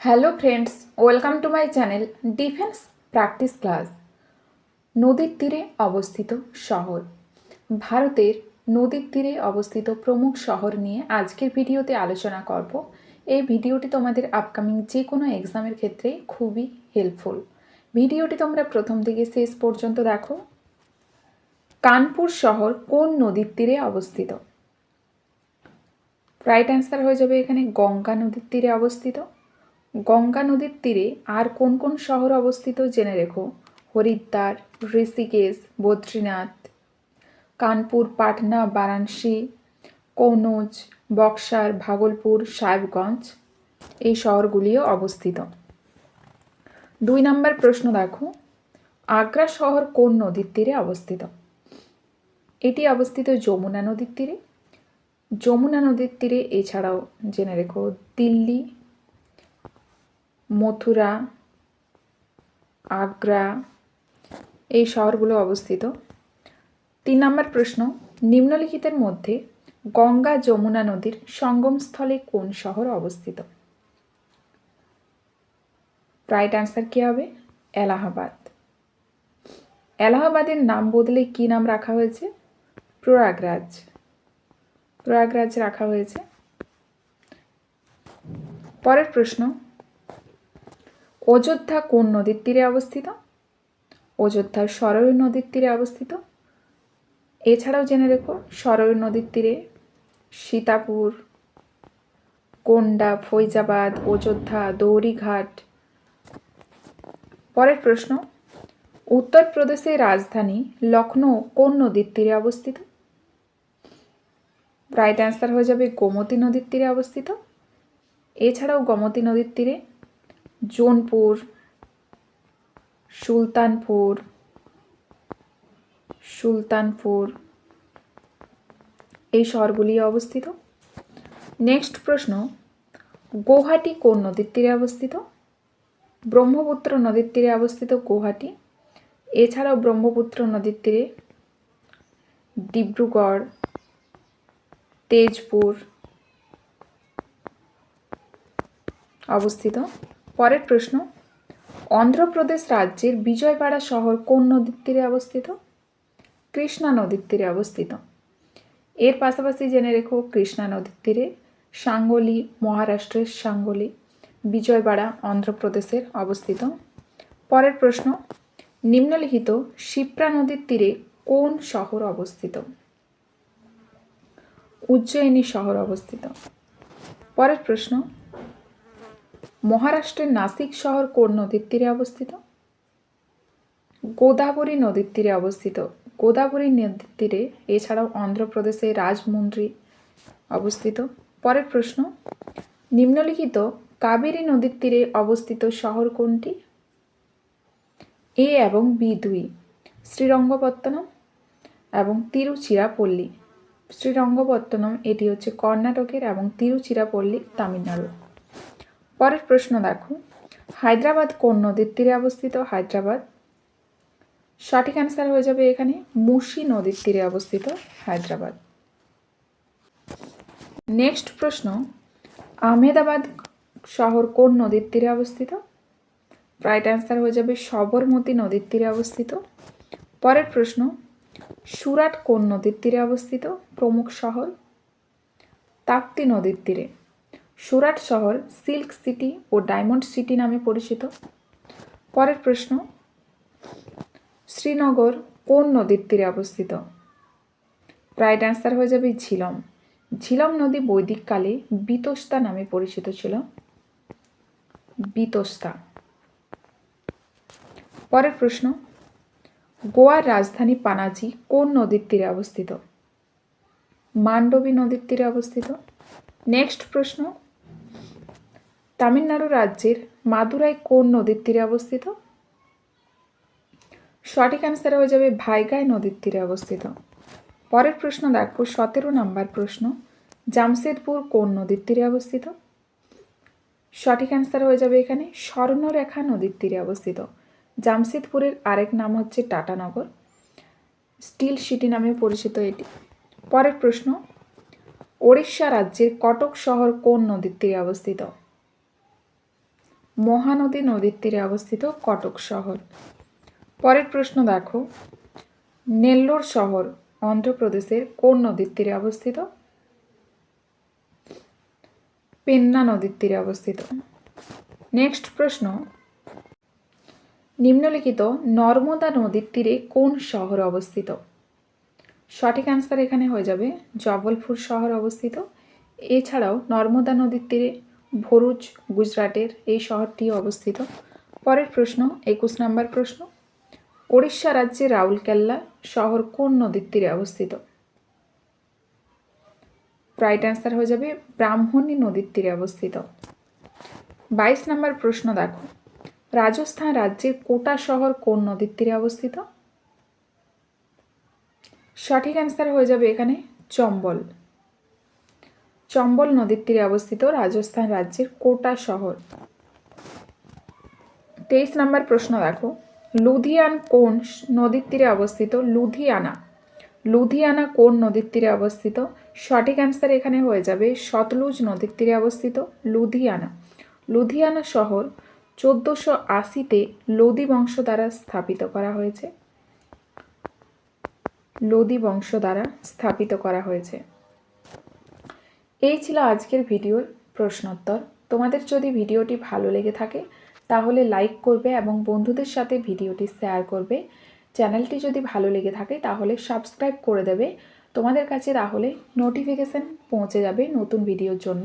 Hello friends welcome to my channel defence practice class নদীর তীরে অবস্থিত শহর। ভারতের নদীর তীরে অবস্থিত প্রমুখ শহর নিয়ে আজকের ভিডিওতে আলোচনা করব। এই ভিডিওটি তোমাদের আপকামিং যে কোনো এক্সামের ক্ষেত্রে খুবই হেল্পফুল ভিডিওটি তোমরা প্রথম থেকে শেষ পর্যন্ত দেখো। কানপুর শহর কোন নদীর তীরে অবস্থিত? রাইট অ্যান্সার হয়ে যাবে এখানে গঙ্গা নদীর তীরে অবস্থিত। গঙ্গা নদীর তীরে আর কোন কোন শহর অবস্থিত জেনে রেখো? হরিদ্বার ঋষিকেশ বদ্রীনাথ, কানপুর, পাটনা, বারাণসী, কৌনজ, বক্সার, ভাগলপুর, সাহেবগঞ্জ এই শহরগুলিও অবস্থিত। দুই নম্বর প্রশ্ন দেখো, আগ্রা শহর কোন নদীর তীরে অবস্থিত? এটি অবস্থিত যমুনা নদীর তীরে। যমুনা নদীর তীরে এছাড়াও জেনে রেখো, দিল্লি মথুরা, আগ্রা, এই শহরগুলো অবস্থিত। তিন নম্বর প্রশ্ন, নিম্নলিখিতের মধ্যে গঙ্গা যমুনা নদীর সঙ্গমস্থলে কোন শহর অবস্থিত? রাইট অ্যান্সার কী হবে? এলাহাবাদ। এলাহাবাদের নাম বদলে কী নাম রাখা হয়েছে? প্রয়াগরাজ। প্রয়াগরাজ রাখা হয়েছে। পরের প্রশ্ন অযোধ্যা কোন নদীর তীরে অবস্থিত? অযোধ্যার সরয়ূ নদীর তীরে অবস্থিত? এছাড়াও জেনে রেখো সরয়ূ নদীর তীরে সীতাপুর, কোন্ডা, ফৈজাবাদ, অযোধ্যা দৌড়িঘাট পরের প্রশ্ন, উত্তরপ্রদেশের রাজধানী লখনৌ কোন নদীর তীরে অবস্থিত? রাইট অ্যান্সার হয়ে যাবে গোমতী নদীর তীরে অবস্থিত। এছাড়াও গোমতী নদীর তীরে জোনপুর, সুলতানপুর সুলতানপুর, এই শহরগুলি অবস্থিত। নেক্সট প্রশ্ন, গৌহাটি কোন নদীর তীরে অবস্থিত? ব্রহ্মপুত্র নদীর তীরে অবস্থিত গৌহাটি। এছাড়াও ব্রহ্মপুত্র নদীর তীরে ডিব্রুগড়, তেজপুর অবস্থিত। পরের প্রশ্ন, অন্ধ্রপ্রদেশ রাজ্যের বিজয়বাড়া শহর কোন নদীর তীরে অবস্থিত? কৃষ্ণা নদীর তীরে অবস্থিত। এর পাশাপাশি জেনে রেখো, কৃষ্ণা নদীর তীরে সাঙ্গলি, মহারাষ্ট্রের সাঙ্গলি বিজয়বাড়া অন্ধ্রপ্রদেশের অবস্থিত। পরের প্রশ্ন, নিম্নলিখিত শিপ্রা নদীর তীরে কোন শহর অবস্থিত? উজ্জয়িনী শহর অবস্থিত। পরের প্রশ্ন মহারাষ্ট্রের নাসিক শহর কোন নদীর তীরে অবস্থিত? গোদাবরী নদীর তীরে অবস্থিত। গোদাবরী নদীর তীরে এছাড়াও অন্ধ্রপ্রদেশে রাজমুন্দ্রি অবস্থিত। পরের প্রশ্ন, নিম্নলিখিত কাবেরী নদীর তীরে অবস্থিত শহর কোনটি? এ এবং বি দুই, শ্রীরঙ্গপত্তনম এবং তিরুচিরাপল্লী। শ্রীরঙ্গপত্তনম, এটি হচ্ছে কর্ণাটকের এবং তিরুচিরাপল্লী তামিলনাড়ু পরের প্রশ্ন দেখো। হায়দ্রাবাদ কোন নদীর তীরে অবস্থিত? হায়দ্রাবাদ। সঠিক অ্যান্সার হয়ে যাবে এখানে, মুশি নদীর তীরে অবস্থিত হায়দ্রাবাদ। নেক্সট প্রশ্ন, আহমেদাবাদ শহর কোন নদীর তীরে অবস্থিত? রাইট অ্যান্সার হয়ে যাবে সবরমতী নদীর তীরে অবস্থিত। পরের প্রশ্ন, সুরাট কোন নদীর তীরে অবস্থিত? প্রমুখ শহর। তাপ্তি নদীর তীরে। সুরাট শহর সিল্ক সিটি ও ডায়মন্ড সিটি নামে পরিচিত। পরের প্রশ্ন, শ্রীনগর কোন নদীর তীরে অবস্থিত? রাইট অ্যান্সার হয়ে যাবে ঝিলম। ঝিলম নদী বৈদিক কালে বিতস্তা নামে পরিচিত ছিল। বিতস্তা। পরের প্রশ্ন, গোয়ার রাজধানী পানাজি কোন নদীর তীরে অবস্থিত? মান্ডবী নদীর তীরে অবস্থিত। নেক্সট প্রশ্ন তামিলনাড়ু রাজ্যের মাদুরাই কোন নদীর তীরে অবস্থিত? সঠিক অ্যান্সার হয়ে যাবে ভাইগাই নদীর তীরে অবস্থিত। পরের প্রশ্ন দেখো, সতেরো নাম্বার প্রশ্ন, জামশেদপুর কোন নদীর তীরে অবস্থিত? সঠিক অ্যান্সার হয়ে যাবে এখানে, স্বর্ণরেখা নদীর তীরে অবস্থিত। জামশেদপুরের আরেক নাম হচ্ছে টাটানগর স্টিল সিটি নামে পরিচিত এটি। পরের প্রশ্ন, ওড়িশা রাজ্যের কটক শহর কোন নদীর তীরে অবস্থিত? মহানদী নদীর তীরে অবস্থিত কটক শহর। পরের প্রশ্ন দেখো। নেল্লোর শহর অন্ধ্রপ্রদেশের কোন নদীর তীরে অবস্থিত? পেন্না নদীর তীরে অবস্থিত। নেক্সট প্রশ্ন। নিম্নলিখিত নর্মদা নদীর তীরে কোন শহর অবস্থিত? সঠিক অ্যান্সার এখানে হয়ে যাবে, জবলপুর শহর অবস্থিত। এছাড়াও নর্মদা নদীর তীরে ভরুচ, গুজরাটের এই শহরটি অবস্থিত। পরের প্রশ্ন, একুশ নম্বর প্রশ্ন, ওড়িশা রাজ্যের রাউরকেল্লা শহর কোন নদীর তীরে অবস্থিত? রাইট অ্যান্সার হয়ে যাবে, ব্রাহ্মণী নদীর তীরে অবস্থিত। বাইশ নম্বর প্রশ্ন দেখো, রাজস্থান রাজ্যের কোটা শহর কোন নদীর তীরে অবস্থিত? সঠিক অ্যান্সার হয়ে যাবে এখানে, চম্বল। চম্বল নদীর তীরে অবস্থিত রাজস্থান রাজ্যের কোটা শহর। তেইশ নম্বর প্রশ্ন দেখো। লুধিয়ান কোন নদীর তীরে অবস্থিত? লুধিয়ানা। লুধিয়ানা কোন নদীর তীরে অবস্থিত? সঠিক অ্যান্সার এখানে হয়ে যাবে সতলুজ নদীর তীরে অবস্থিত, লুধিয়ানা। লুধিয়ানা শহর চোদ্দোশো আশিতে লোদি বংশ দ্বারা স্থাপিত করা হয়েছে। লোদি বংশ দ্বারা স্থাপিত করা হয়েছে। এই ছিল আজকের ভিডিওর প্রশ্নোত্তর। তোমাদের যদি ভিডিওটি ভালো লেগে থাকে, তাহলে লাইক করবে এবং বন্ধুদের সাথে ভিডিওটি শেয়ার করবে। চ্যানেলটি যদি ভালো লেগে থাকে, তাহলে সাবস্ক্রাইব করে দেবে। তোমাদের কাছে তাহলে নোটিফিকেশান পৌঁছে যাবে নতুন ভিডিওর জন্য।